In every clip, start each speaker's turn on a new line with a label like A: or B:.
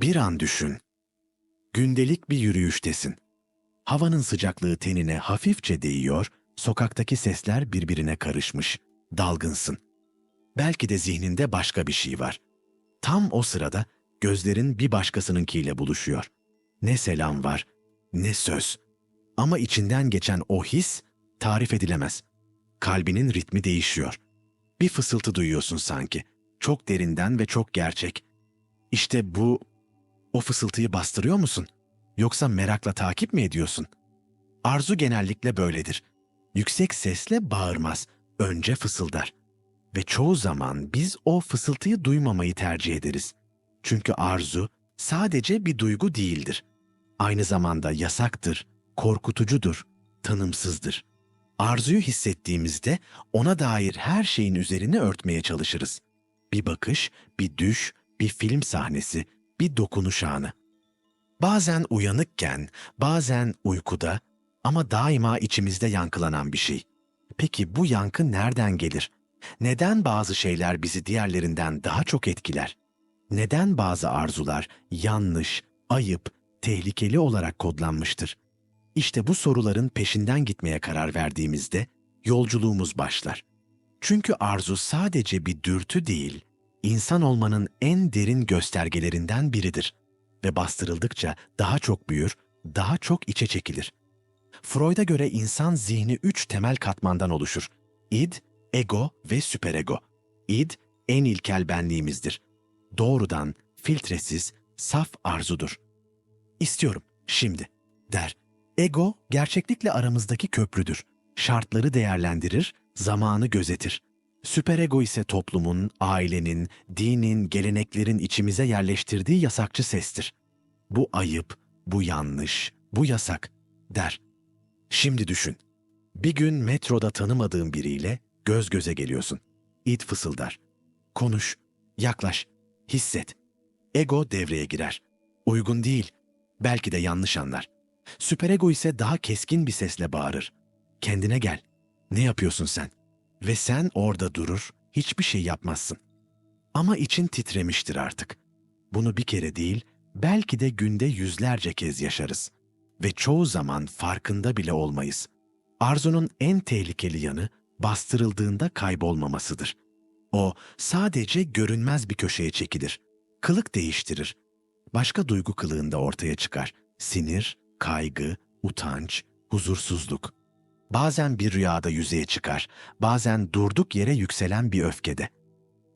A: Bir an düşün. Gündelik bir yürüyüştesin. Havanın sıcaklığı tenine hafifçe değiyor, sokaktaki sesler birbirine karışmış. Dalgınsın. Belki de zihninde başka bir şey var. Tam o sırada gözlerin bir başkasınınkiyle buluşuyor. Ne selam var, ne söz. Ama içinden geçen o his tarif edilemez. Kalbinin ritmi değişiyor. Bir fısıltı duyuyorsun sanki. Çok derinden ve çok gerçek. İşte bu o fısıltıyı bastırıyor musun? Yoksa merakla takip mi ediyorsun? Arzu genellikle böyledir. Yüksek sesle bağırmaz, önce fısıldar. Ve çoğu zaman biz o fısıltıyı duymamayı tercih ederiz. Çünkü arzu sadece bir duygu değildir. Aynı zamanda yasaktır, korkutucudur, tanımsızdır. Arzuyu hissettiğimizde ona dair her şeyin üzerine örtmeye çalışırız. Bir bakış, bir düş, bir film sahnesi, bir dokunuş anı. Bazen uyanıkken, bazen uykuda ama daima içimizde yankılanan bir şey. Peki bu yankı nereden gelir? Neden bazı şeyler bizi diğerlerinden daha çok etkiler? Neden bazı arzular yanlış, ayıp, tehlikeli olarak kodlanmıştır? İşte bu soruların peşinden gitmeye karar verdiğimizde yolculuğumuz başlar. Çünkü arzu sadece bir dürtü değil, insan olmanın en derin göstergelerinden biridir ve bastırıldıkça daha çok büyür, daha çok içe çekilir. Freud'a göre insan zihni üç temel katmandan oluşur. İd, ego ve süperego. İd, en ilkel benliğimizdir. Doğrudan, filtresiz, saf arzudur. İstiyorum, şimdi, der. Ego, gerçeklikle aramızdaki köprüdür. Şartları değerlendirir, zamanı gözetir. Süperego ise toplumun, ailenin, dinin, geleneklerin içimize yerleştirdiği yasakçı sestir. Bu ayıp, bu yanlış, bu yasak, der. Şimdi düşün. Bir gün metroda tanımadığın biriyle göz göze geliyorsun. İt fısıldar. Konuş, yaklaş, hisset. Ego devreye girer. Uygun değil, belki de yanlış anlar. Süperego ise daha keskin bir sesle bağırır. Kendine gel. Ne yapıyorsun sen? Ve sen orada durur, hiçbir şey yapmazsın. Ama için titremiştir artık. Bunu bir kere değil, belki de günde yüzlerce kez yaşarız. Ve çoğu zaman farkında bile olmayız. Arzunun en tehlikeli yanı bastırıldığında kaybolmamasıdır. O sadece görünmez bir köşeye çekilir. Kılık değiştirir. Başka duygu kılığında ortaya çıkar. Sinir, kaygı, utanç, huzursuzluk. Bazen bir rüyada yüzeye çıkar, bazen durduk yere yükselen bir öfkede.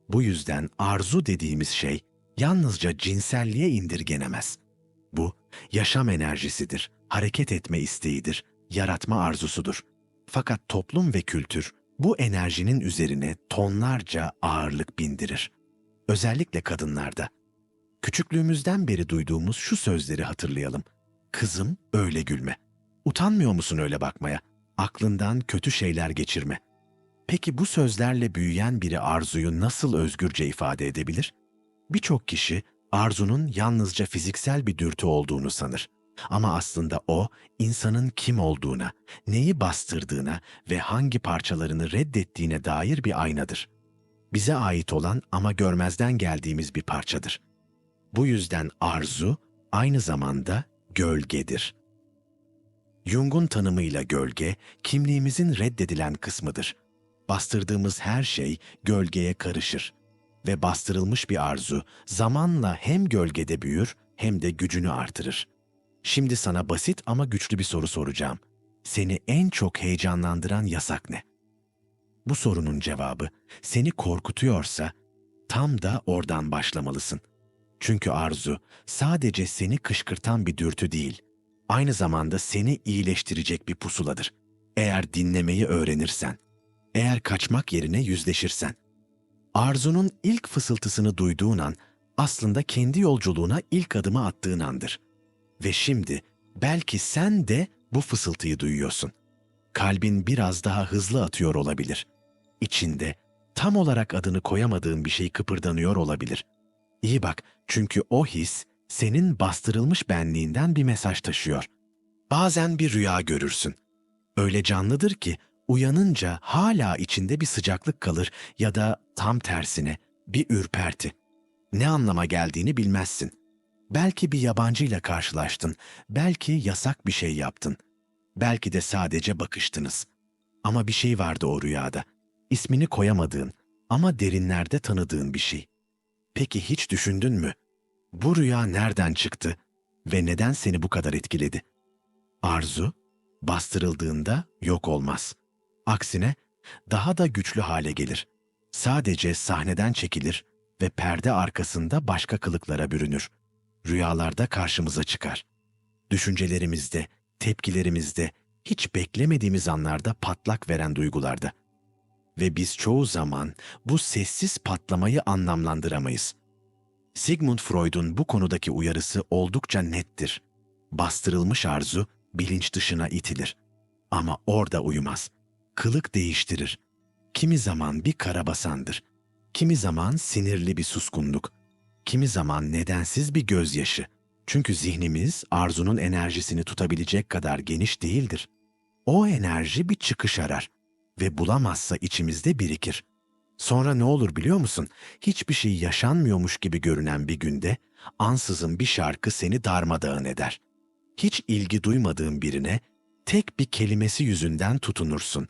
A: Bu yüzden arzu dediğimiz şey yalnızca cinselliğe indirgenemez. Bu, yaşam enerjisidir, hareket etme isteğidir, yaratma arzusudur. Fakat toplum ve kültür bu enerjinin üzerine tonlarca ağırlık bindirir. Özellikle kadınlarda. Küçüklüğümüzden beri duyduğumuz şu sözleri hatırlayalım. Kızım öyle gülme. Utanmıyor musun öyle bakmaya? Aklından kötü şeyler geçirme. Peki bu sözlerle büyüyen biri arzuyu nasıl özgürce ifade edebilir? Birçok kişi arzunun yalnızca fiziksel bir dürtü olduğunu sanır. Ama aslında o, insanın kim olduğuna, neyi bastırdığına ve hangi parçalarını reddettiğine dair bir aynadır. Bize ait olan ama görmezden geldiğimiz bir parçadır. Bu yüzden arzu aynı zamanda gölgedir. Jung'un tanımıyla gölge, kimliğimizin reddedilen kısmıdır. Bastırdığımız her şey gölgeye karışır ve bastırılmış bir arzu zamanla hem gölgede büyür hem de gücünü artırır. Şimdi sana basit ama güçlü bir soru soracağım. Seni en çok heyecanlandıran yasak ne? Bu sorunun cevabı seni korkutuyorsa tam da oradan başlamalısın. Çünkü arzu sadece seni kışkırtan bir dürtü değil, aynı zamanda seni iyileştirecek bir pusuladır. Eğer dinlemeyi öğrenirsen, eğer kaçmak yerine yüzleşirsen. Arzunun ilk fısıltısını duyduğun an aslında kendi yolculuğuna ilk adımı attığın andır. Ve şimdi belki sen de bu fısıltıyı duyuyorsun. Kalbin biraz daha hızlı atıyor olabilir. İçinde tam olarak adını koyamadığın bir şey kıpırdanıyor olabilir. İyi bak çünkü o his senin bastırılmış benliğinden bir mesaj taşıyor. Bazen bir rüya görürsün. Öyle canlıdır ki uyanınca hala içinde bir sıcaklık kalır ya da tam tersine bir ürperti. Ne anlama geldiğini bilmezsin. Belki bir yabancıyla karşılaştın, belki yasak bir şey yaptın. Belki de sadece bakıştınız. Ama bir şey vardı o rüyada. İsmini koyamadığın ama derinlerde tanıdığın bir şey. Peki hiç düşündün mü? Bu rüya nereden çıktı ve neden seni bu kadar etkiledi? Arzu, bastırıldığında yok olmaz. Aksine daha da güçlü hale gelir. Sadece sahneden çekilir ve perde arkasında başka kılıklara bürünür. Rüyalarda karşımıza çıkar. Düşüncelerimizde, tepkilerimizde, hiç beklemediğimiz anlarda patlak veren duygularda. Ve biz çoğu zaman bu sessiz patlamayı anlamlandıramayız. Sigmund Freud'un bu konudaki uyarısı oldukça nettir. Bastırılmış arzu bilinç dışına itilir. Ama orada uyumaz. Kılık değiştirir. Kimi zaman bir karabasandır. Kimi zaman sinirli bir suskunluk. Kimi zaman nedensiz bir gözyaşı. Çünkü zihnimiz arzunun enerjisini tutabilecek kadar geniş değildir. O enerji bir çıkış arar ve bulamazsa içimizde birikir. Sonra ne olur biliyor musun? Hiçbir şey yaşanmıyormuş gibi görünen bir günde ansızın bir şarkı seni darmadağın eder. Hiç ilgi duymadığın birine tek bir kelimesi yüzünden tutunursun.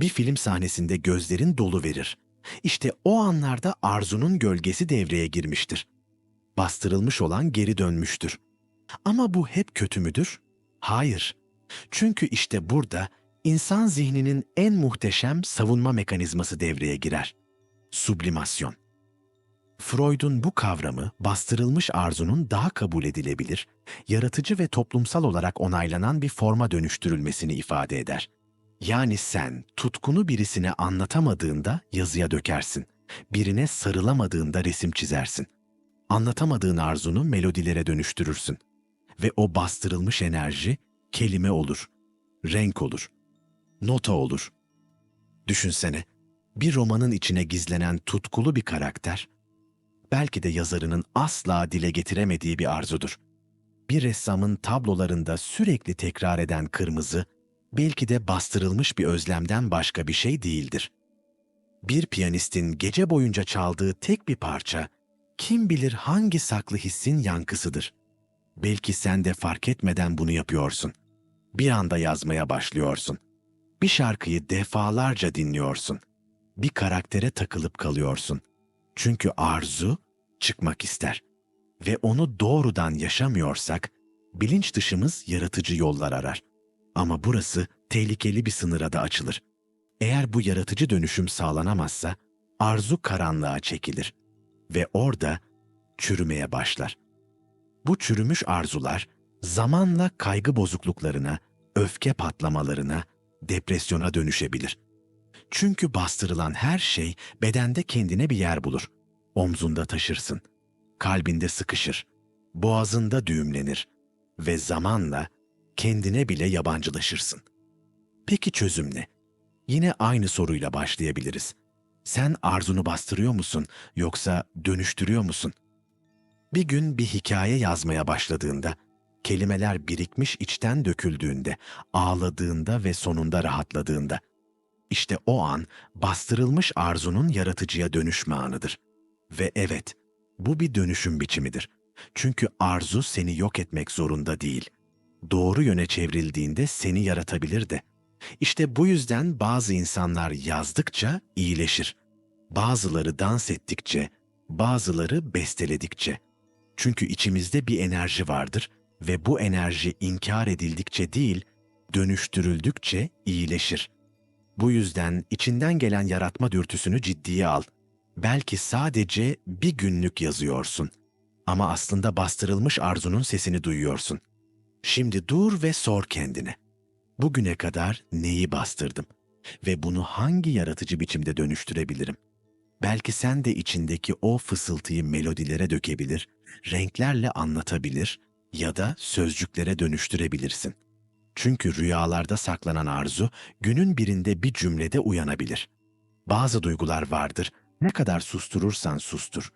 A: Bir film sahnesinde gözlerin dolu verir. İşte o anlarda arzunun gölgesi devreye girmiştir. Bastırılmış olan geri dönmüştür. Ama bu hep kötü müdür? Hayır. Çünkü işte burada insan zihninin en muhteşem savunma mekanizması devreye girer. Sublimasyon. Freud'un bu kavramı bastırılmış arzunun daha kabul edilebilir, yaratıcı ve toplumsal olarak onaylanan bir forma dönüştürülmesini ifade eder. Yani sen tutkunu birisine anlatamadığında yazıya dökersin. Birine sarılamadığında resim çizersin. Anlatamadığın arzunu melodilere dönüştürürsün. Ve o bastırılmış enerji kelime olur, renk olur, nota olur. Düşünsene, bir romanın içine gizlenen tutkulu bir karakter, belki de yazarının asla dile getiremediği bir arzudur. Bir ressamın tablolarında sürekli tekrar eden kırmızı, belki de bastırılmış bir özlemden başka bir şey değildir. Bir piyanistin gece boyunca çaldığı tek bir parça, kim bilir hangi saklı hissin yankısıdır. Belki sen de fark etmeden bunu yapıyorsun. Bir anda yazmaya başlıyorsun. Bir şarkıyı defalarca dinliyorsun. Bir karaktere takılıp kalıyorsun. Çünkü arzu çıkmak ister. Ve onu doğrudan yaşamıyorsak, bilinç dışımız yaratıcı yollar arar. Ama burası tehlikeli bir sınıra da açılır. Eğer bu yaratıcı dönüşüm sağlanamazsa, arzu karanlığa çekilir ve orada çürümeye başlar. Bu çürümüş arzular zamanla kaygı bozukluklarına, öfke patlamalarına, depresyona dönüşebilir. Çünkü bastırılan her şey bedende kendine bir yer bulur. Omzunda taşırsın, kalbinde sıkışır, boğazında düğümlenir ve zamanla kendine bile yabancılaşırsın. Peki çözüm ne? Yine aynı soruyla başlayabiliriz. Sen arzunu bastırıyor musun yoksa dönüştürüyor musun? Bir gün bir hikaye yazmaya başladığında, kelimeler birikmiş içten döküldüğünde, ağladığında ve sonunda rahatladığında, işte o an bastırılmış arzunun yaratıcıya dönüşme anıdır. Ve evet, bu bir dönüşüm biçimidir. Çünkü arzu seni yok etmek zorunda değil. Doğru yöne çevrildiğinde seni yaratabilir de. İşte bu yüzden bazı insanlar yazdıkça iyileşir. Bazıları dans ettikçe, bazıları besteledikçe. Çünkü içimizde bir enerji vardır ve bu enerji inkar edildikçe değil, dönüştürüldükçe iyileşir. Bu yüzden içinden gelen yaratma dürtüsünü ciddiye al. Belki sadece bir günlük yazıyorsun ama aslında bastırılmış arzunun sesini duyuyorsun. Şimdi dur ve sor kendine. Bugüne kadar neyi bastırdım ve bunu hangi yaratıcı biçimde dönüştürebilirim? Belki sen de içindeki o fısıltıyı melodilere dökebilir, renklerle anlatabilir ya da sözcüklere dönüştürebilirsin. Çünkü rüyalarda saklanan arzu günün birinde bir cümlede uyanabilir. Bazı duygular vardır, ne kadar susturursan sustur.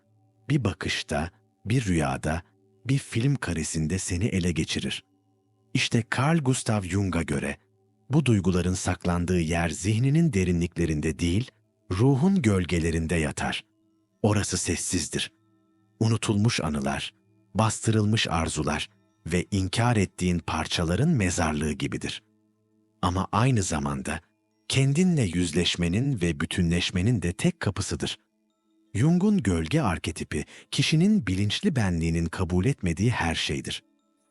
A: Bir bakışta, bir rüyada, bir film karesinde seni ele geçirir. İşte Carl Gustav Jung'a göre bu duyguların saklandığı yer zihninin derinliklerinde değil, ruhun gölgelerinde yatar. Orası sessizdir. Unutulmuş anılar, bastırılmış arzular ve inkar ettiğin parçaların mezarlığı gibidir. Ama aynı zamanda kendinle yüzleşmenin ve bütünleşmenin de tek kapısıdır. Jung'un gölge arketipi kişinin bilinçli benliğinin kabul etmediği her şeydir.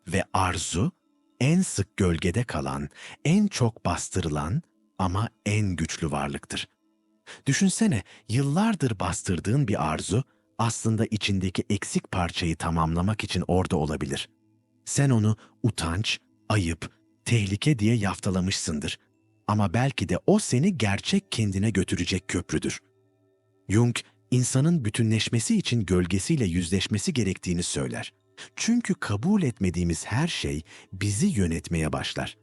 A: Ve arzu en sık gölgede kalan, en çok bastırılan ama en güçlü varlıktır. Düşünsene yıllardır bastırdığın bir arzu aslında içindeki eksik parçayı tamamlamak için orada olabilir. Sen onu utanç, ayıp, tehlike diye yaftalamışsındır. Ama belki de o seni gerçek kendine götürecek köprüdür. Jung, insanın bütünleşmesi için gölgesiyle yüzleşmesi gerektiğini söyler. Çünkü kabul etmediğimiz her şey bizi yönetmeye başlar.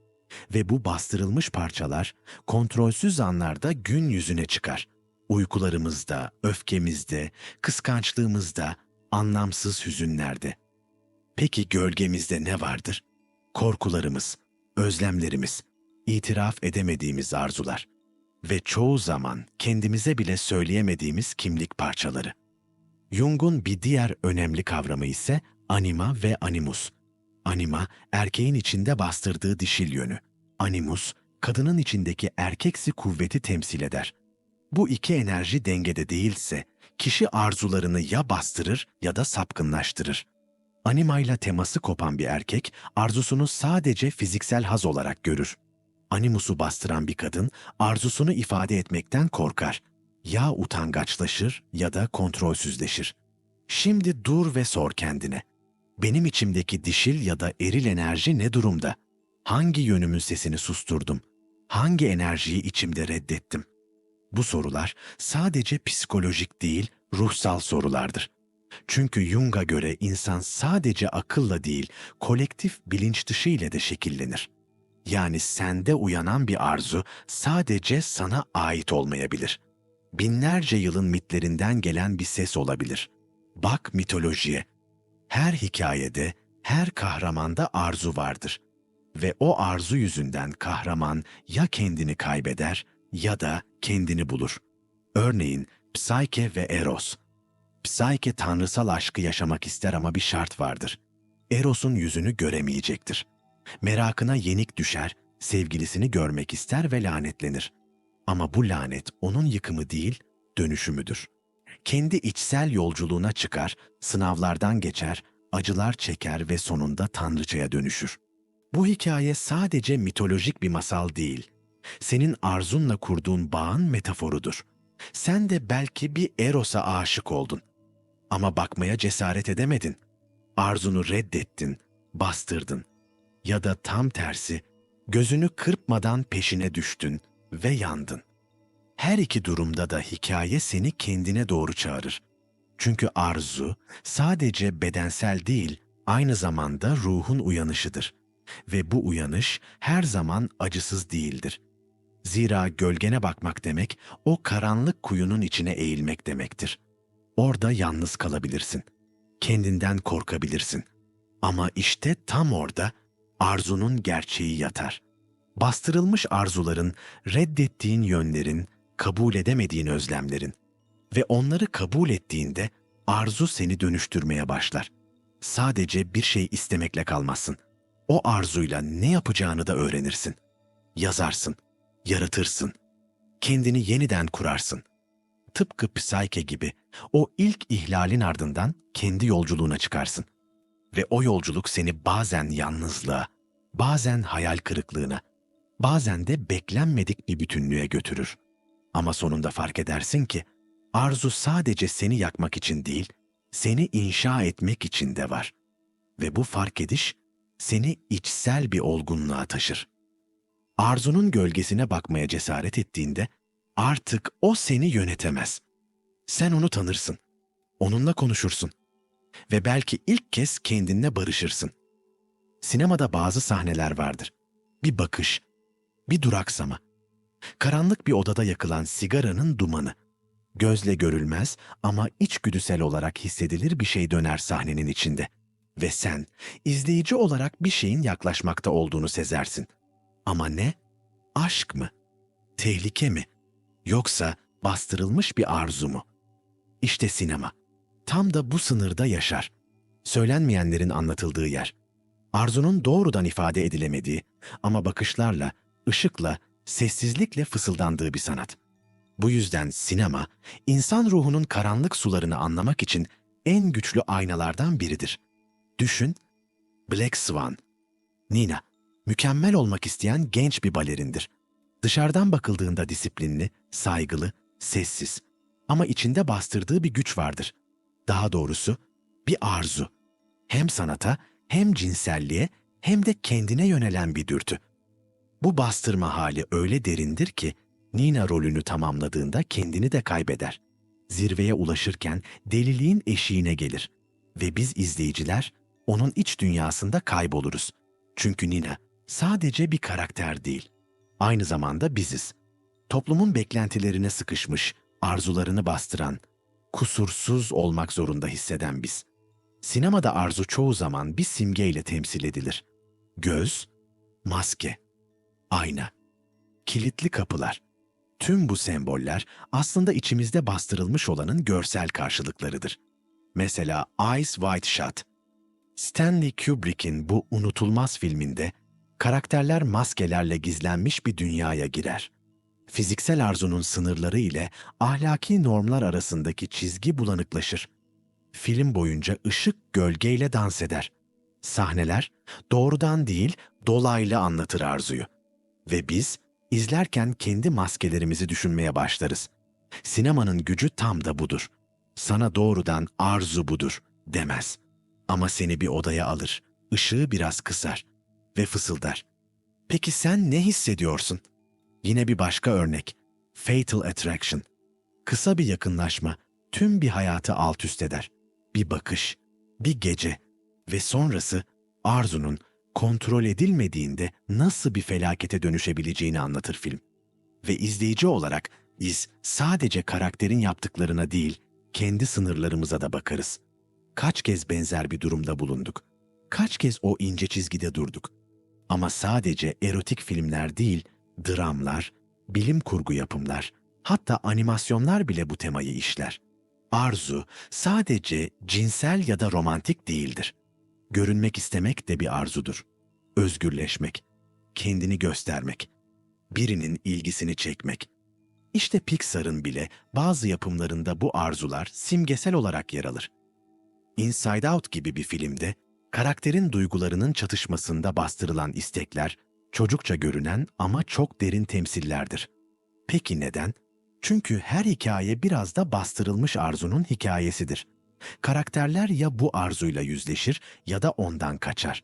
A: Ve bu bastırılmış parçalar kontrolsüz anlarda gün yüzüne çıkar. Uykularımızda, öfkemizde, kıskançlığımızda, anlamsız hüzünlerde. Peki gölgemizde ne vardır? Korkularımız, özlemlerimiz, itiraf edemediğimiz arzular ve çoğu zaman kendimize bile söyleyemediğimiz kimlik parçaları. Jung'un bir diğer önemli kavramı ise anima ve animus. Anima, erkeğin içinde bastırdığı dişil yönü. Animus, kadının içindeki erkeksi kuvveti temsil eder. Bu iki enerji dengede değilse, kişi arzularını ya bastırır ya da sapkınlaştırır. Animayla teması kopan bir erkek, arzusunu sadece fiziksel haz olarak görür. Animusu bastıran bir kadın, arzusunu ifade etmekten korkar. Ya utangaçlaşır ya da kontrolsüzleşir. Şimdi dur ve sor kendine. Benim içimdeki dişil ya da eril enerji ne durumda? Hangi yönümün sesini susturdum? Hangi enerjiyi içimde reddettim? Bu sorular sadece psikolojik değil, ruhsal sorulardır. Çünkü Jung'a göre insan sadece akılla değil, kolektif bilinç dışı ile de şekillenir. Yani sende uyanan bir arzu sadece sana ait olmayabilir. Binlerce yılın mitlerinden gelen bir ses olabilir. Bak mitolojiye. Her hikayede, her kahramanda arzu vardır. Ve o arzu yüzünden kahraman ya kendini kaybeder ya da kendini bulur. Örneğin Psyche ve Eros. Psyche tanrısal aşkı yaşamak ister ama bir şart vardır. Eros'un yüzünü göremeyecektir. Merakına yenik düşer, sevgilisini görmek ister ve lanetlenir. Ama bu lanet onun yıkımı değil, dönüşümüdür. Kendi içsel yolculuğuna çıkar, sınavlardan geçer, acılar çeker ve sonunda tanrıçaya dönüşür. Bu hikaye sadece mitolojik bir masal değil. Senin arzunla kurduğun bağın metaforudur. Sen de belki bir Eros'a aşık oldun. Ama bakmaya cesaret edemedin. Arzunu reddettin, bastırdın. Ya da tam tersi, gözünü kırpmadan peşine düştün ve yandın. Her iki durumda da hikaye seni kendine doğru çağırır. Çünkü arzu sadece bedensel değil, aynı zamanda ruhun uyanışıdır. Ve bu uyanış her zaman acısız değildir. Zira gölgene bakmak demek, o karanlık kuyunun içine eğilmek demektir. Orada yalnız kalabilirsin. Kendinden korkabilirsin. Ama işte tam orada arzunun gerçeği yatar. Bastırılmış arzuların, reddettiğin yönlerin, kabul edemediğin özlemlerin ve onları kabul ettiğinde arzu seni dönüştürmeye başlar. Sadece bir şey istemekle kalmazsın. O arzuyla ne yapacağını da öğrenirsin. Yazarsın, yaratırsın. Kendini yeniden kurarsın. Tıpkı Psyche gibi o ilk ihlalin ardından kendi yolculuğuna çıkarsın. Ve o yolculuk seni bazen yalnızlığa, bazen hayal kırıklığına, bazen de beklenmedik bir bütünlüğe götürür. Ama sonunda fark edersin ki arzu sadece seni yakmak için değil, seni inşa etmek için de var. Ve bu fark ediş seni içsel bir olgunluğa taşır. Arzunun gölgesine bakmaya cesaret ettiğinde artık o seni yönetemez. Sen onu tanırsın. Onunla konuşursun. Ve belki ilk kez kendinle barışırsın. Sinemada bazı sahneler vardır. Bir bakış, bir duraksama. Karanlık bir odada yakılan sigaranın dumanı. Gözle görülmez ama içgüdüsel olarak hissedilir bir şey döner sahnenin içinde. Ve sen, izleyici olarak bir şeyin yaklaşmakta olduğunu sezersin. Ama ne? Aşk mı? Tehlike mi? Yoksa bastırılmış bir arzu mu? İşte sinema. Tam da bu sınırda yaşar. söylenmeyenlerin anlatıldığı yer. Arzunun doğrudan ifade edilemediği ama bakışlarla, ışıkla, sessizlikle fısıldandığı bir sanat. Bu yüzden sinema, insan ruhunun karanlık sularını anlamak için en güçlü aynalardan biridir. Düşün, Black Swan. Nina, mükemmel olmak isteyen genç bir balerindir. Dışarıdan bakıldığında disiplinli, saygılı, sessiz. Ama içinde bastırdığı bir güç vardır. Daha doğrusu bir arzu. Hem sanata, hem cinselliğe, hem de kendine yönelen bir dürtü. Bu bastırma hali öyle derindir ki Nina rolünü tamamladığında kendini de kaybeder. Zirveye ulaşırken deliliğin eşiğine gelir ve biz izleyiciler onun iç dünyasında kayboluruz. Çünkü Nina sadece bir karakter değil, aynı zamanda biziz. Toplumun beklentilerine sıkışmış, arzularını bastıran, kusursuz olmak zorunda hisseden biz. Sinemada arzu çoğu zaman bir simgeyle temsil edilir. Göz, maske, ayna, kilitli kapılar. Tüm bu semboller aslında içimizde bastırılmış olanın görsel karşılıklarıdır. Mesela Eyes Wide Shut. Stanley Kubrick'in bu unutulmaz filminde karakterler maskelerle gizlenmiş bir dünyaya girer. Fiziksel arzunun sınırları ile ahlaki normlar arasındaki çizgi bulanıklaşır. Film boyunca ışık gölgeyle dans eder. Sahneler doğrudan değil dolaylı anlatır arzuyu. Ve biz izlerken kendi maskelerimizi düşünmeye başlarız. Sinemanın gücü tam da budur. Sana doğrudan arzu budur demez. Ama seni bir odaya alır, ışığı biraz kısar ve fısıldar. Peki sen ne hissediyorsun? Yine bir başka örnek. Fatal Attraction. Kısa bir yakınlaşma tüm bir hayatı alt üst eder. Bir bakış, bir gece ve sonrası arzunun kontrol edilmediğinde nasıl bir felakete dönüşebileceğini anlatır film. Ve izleyici olarak biz sadece karakterin yaptıklarına değil, kendi sınırlarımıza da bakarız. Kaç kez benzer bir durumda bulunduk? Kaç kez o ince çizgide durduk? Ama sadece erotik filmler değil, dramlar, bilim kurgu yapımlar, hatta animasyonlar bile bu temayı işler. Arzu sadece cinsel ya da romantik değildir. Görünmek istemek de bir arzudur. Özgürleşmek, kendini göstermek, birinin ilgisini çekmek. İşte Pixar'ın bile bazı yapımlarında bu arzular simgesel olarak yer alır. Inside Out gibi bir filmde karakterin duygularının çatışmasında bastırılan istekler çocukça görünen ama çok derin temsillerdir. Peki neden? Çünkü her hikaye biraz da bastırılmış arzunun hikayesidir. Karakterler ya bu arzuyla yüzleşir ya da ondan kaçar.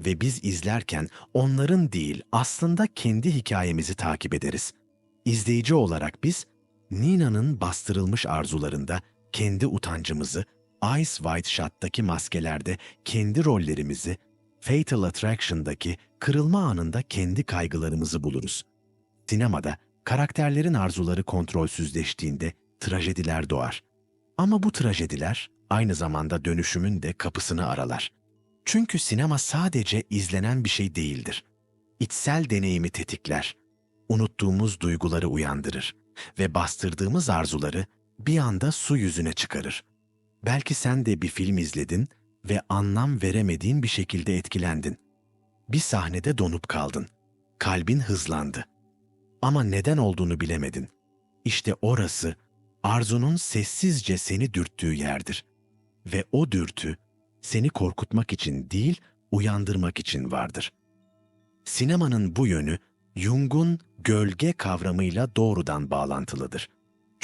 A: Ve biz izlerken onların değil aslında kendi hikayemizi takip ederiz. İzleyici olarak biz Nina'nın bastırılmış arzularında kendi utancımızı, Eyes Wide Shut'taki maskelerde kendi rollerimizi, Fatal Attraction'daki kırılma anında kendi kaygılarımızı buluruz. Sinemada karakterlerin arzuları kontrolsüzleştiğinde trajediler doğar. Ama bu trajediler aynı zamanda dönüşümün de kapısını aralar. Çünkü sinema sadece izlenen bir şey değildir. İçsel deneyimi tetikler, unuttuğumuz duyguları uyandırır ve bastırdığımız arzuları bir anda su yüzüne çıkarır. Belki sen de bir film izledin ve anlam veremediğin bir şekilde etkilendin. Bir sahnede donup kaldın. Kalbin hızlandı. Ama neden olduğunu bilemedin. İşte orası arzunun sessizce seni dürttüğü yerdir. Ve o dürtü seni korkutmak için değil, uyandırmak için vardır. Sinemanın bu yönü Jung'un gölge kavramıyla doğrudan bağlantılıdır.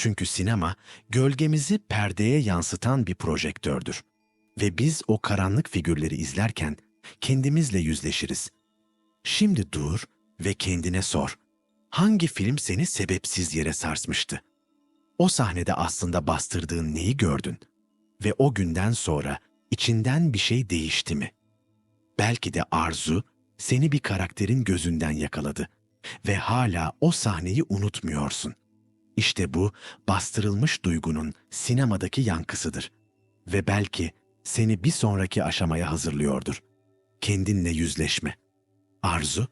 A: Çünkü sinema gölgemizi perdeye yansıtan bir projektördür ve biz o karanlık figürleri izlerken kendimizle yüzleşiriz. Şimdi dur ve kendine sor. Hangi film seni sebepsiz yere sarsmıştı? O sahnede aslında bastırdığın neyi gördün? Ve o günden sonra içinden bir şey değişti mi? Belki de arzu seni bir karakterin gözünden yakaladı ve hala o sahneyi unutmuyorsun. İşte bu bastırılmış duygunun sinemadaki yankısıdır ve belki seni bir sonraki aşamaya hazırlıyordur. Kendinle yüzleşme. Arzu,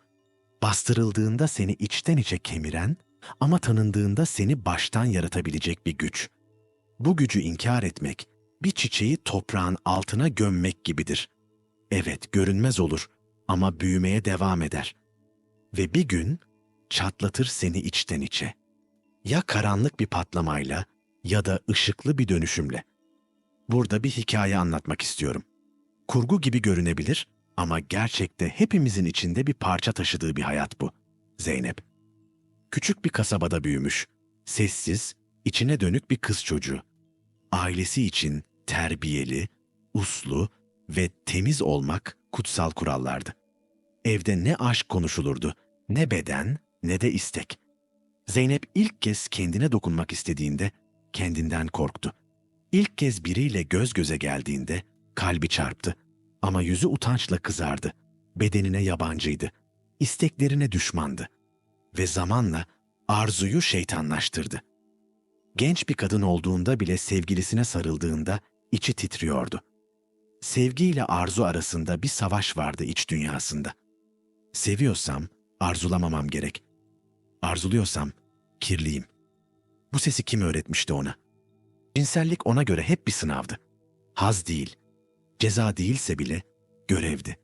A: bastırıldığında seni içten içe kemiren ama tanındığında seni baştan yaratabilecek bir güç. Bu gücü inkar etmek bir çiçeği toprağın altına gömmek gibidir. Evet, görünmez olur ama büyümeye devam eder. Ve bir gün çatlatır seni içten içe. Ya karanlık bir patlamayla ya da ışıklı bir dönüşümle. Burada bir hikaye anlatmak istiyorum. Kurgu gibi görünebilir ama gerçekte hepimizin içinde bir parça taşıdığı bir hayat bu. Zeynep. Küçük bir kasabada büyümüş. Sessiz, içine dönük bir kız çocuğu. Ailesi için terbiyeli, uslu ve temiz olmak kutsal kurallardı. Evde ne aşk konuşulurdu, ne beden, ne de istek. Zeynep ilk kez kendine dokunmak istediğinde kendinden korktu. İlk kez biriyle göz göze geldiğinde kalbi çarptı. Ama yüzü utançla kızardı. Bedenine yabancıydı. İsteklerine düşmandı. Ve zamanla arzuyu şeytanlaştırdı. Genç bir kadın olduğunda bile sevgilisine sarıldığında içi titriyordu. Sevgiyle arzu arasında bir savaş vardı iç dünyasında. Seviyorsam arzulamamam gerek. Arzuluyorsam kirliyim. Bu sesi kim öğretmişti ona? Cinsellik ona göre hep bir sınavdı. Haz değil, ceza değilse bile görevdi.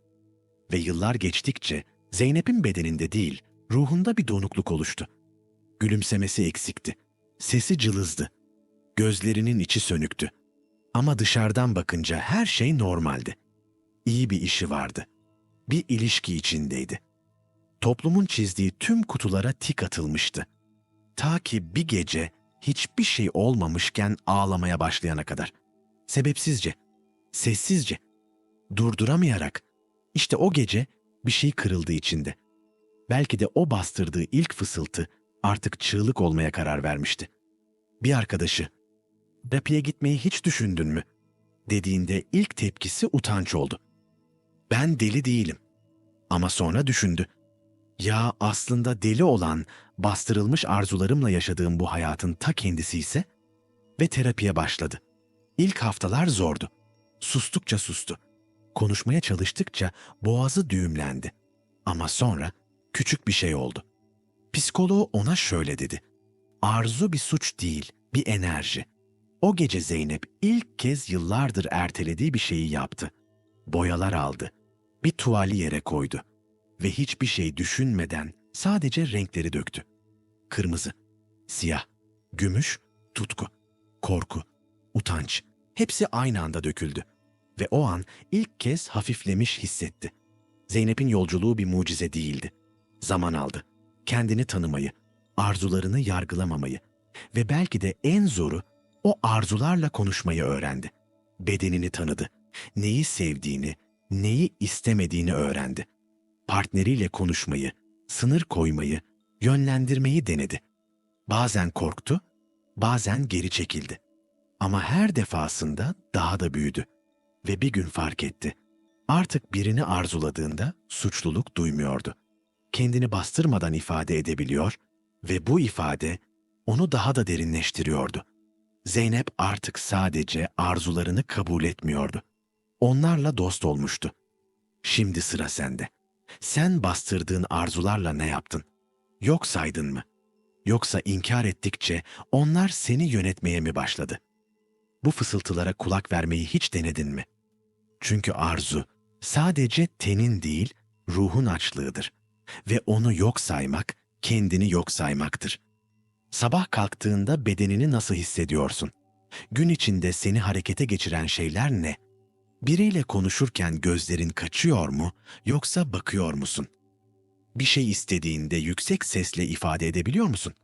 A: Ve yıllar geçtikçe Zeynep'in bedeninde değil, ruhunda bir donukluk oluştu. Gülümsemesi eksikti. Sesi cılızdı. Gözlerinin içi sönüktü. Ama dışarıdan bakınca her şey normaldi. İyi bir işi vardı. Bir ilişki içindeydi. Toplumun çizdiği tüm kutulara tik atılmıştı. Ta ki bir gece hiçbir şey olmamışken ağlamaya başlayana kadar. Sebepsizce, sessizce, durduramayarak. İşte o gece bir şey kırıldı içinde. Belki de o bastırdığı ilk fısıltı artık çığlık olmaya karar vermişti. Bir arkadaşı, "Rapi'ye gitmeyi hiç düşündün mü?" dediğinde ilk tepkisi utanç oldu. Ben deli değilim. Ama sonra düşündü. Ya aslında deli olan, bastırılmış arzularımla yaşadığım bu hayatın ta kendisi ise? Ve terapiye başladı. İlk haftalar zordu. Sustukça sustu. Konuşmaya çalıştıkça boğazı düğümlendi. Ama sonra küçük bir şey oldu. Psikoloğu ona şöyle dedi. Arzu bir suç değil, bir enerji. O gece Zeynep ilk kez yıllardır ertelediği bir şeyi yaptı. Boyalar aldı. Bir tuvali yere koydu ve hiçbir şey düşünmeden sadece renkleri döktü. Kırmızı, siyah, gümüş, tutku, korku, utanç hepsi aynı anda döküldü ve o an ilk kez hafiflemiş hissetti. Zeynep'in yolculuğu bir mucize değildi. Zaman aldı. Kendini tanımayı, arzularını yargılamamayı ve belki de en zoru o arzularla konuşmayı öğrendi. Bedenini tanıdı. Neyi sevdiğini, neyi istemediğini öğrendi. Partneriyle konuşmayı, sınır koymayı, yönlendirmeyi denedi. Bazen korktu, bazen geri çekildi. Ama her defasında daha da büyüdü ve bir gün fark etti. Artık birini arzuladığında suçluluk duymuyordu. Kendini bastırmadan ifade edebiliyor ve bu ifade onu daha da derinleştiriyordu. Zeynep artık sadece arzularını kabul etmiyordu. Onlarla dost olmuştu. Şimdi sıra sende. Sen bastırdığın arzularla ne yaptın? Yok saydın mı? Yoksa inkar ettikçe onlar seni yönetmeye mi başladı? Bu fısıltılara kulak vermeyi hiç denedin mi? Çünkü arzu sadece tenin değil, ruhun açlığıdır. Ve onu yok saymak, kendini yok saymaktır. Sabah kalktığında bedenini nasıl hissediyorsun? Gün içinde seni harekete geçiren şeyler ne? Biriyle konuşurken gözlerin kaçıyor mu yoksa bakıyor musun? Bir şey istediğinde yüksek sesle ifade edebiliyor musun?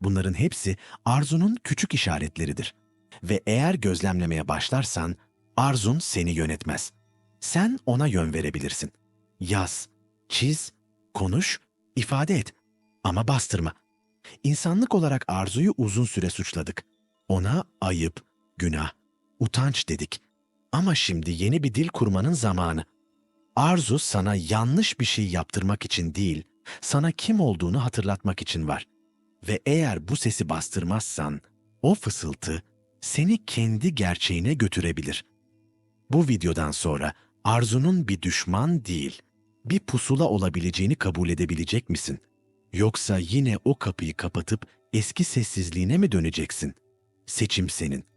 A: Bunların hepsi arzunun küçük işaretleridir. Ve eğer gözlemlemeye başlarsan arzun seni yönetmez. Sen ona yön verebilirsin. Yaz, çiz, konuş, ifade et ama bastırma. İnsanlık olarak arzuyu uzun süre suçladık. Ona ayıp, günah, utanç dedik. Ama şimdi yeni bir dil kurmanın zamanı. Arzu sana yanlış bir şey yaptırmak için değil, sana kim olduğunu hatırlatmak için var. Ve eğer bu sesi bastırmazsan, o fısıltı seni kendi gerçeğine götürebilir. Bu videodan sonra arzunun bir düşman değil, bir pusula olabileceğini kabul edebilecek misin? Yoksa yine o kapıyı kapatıp eski sessizliğine mi döneceksin? Seçim senin.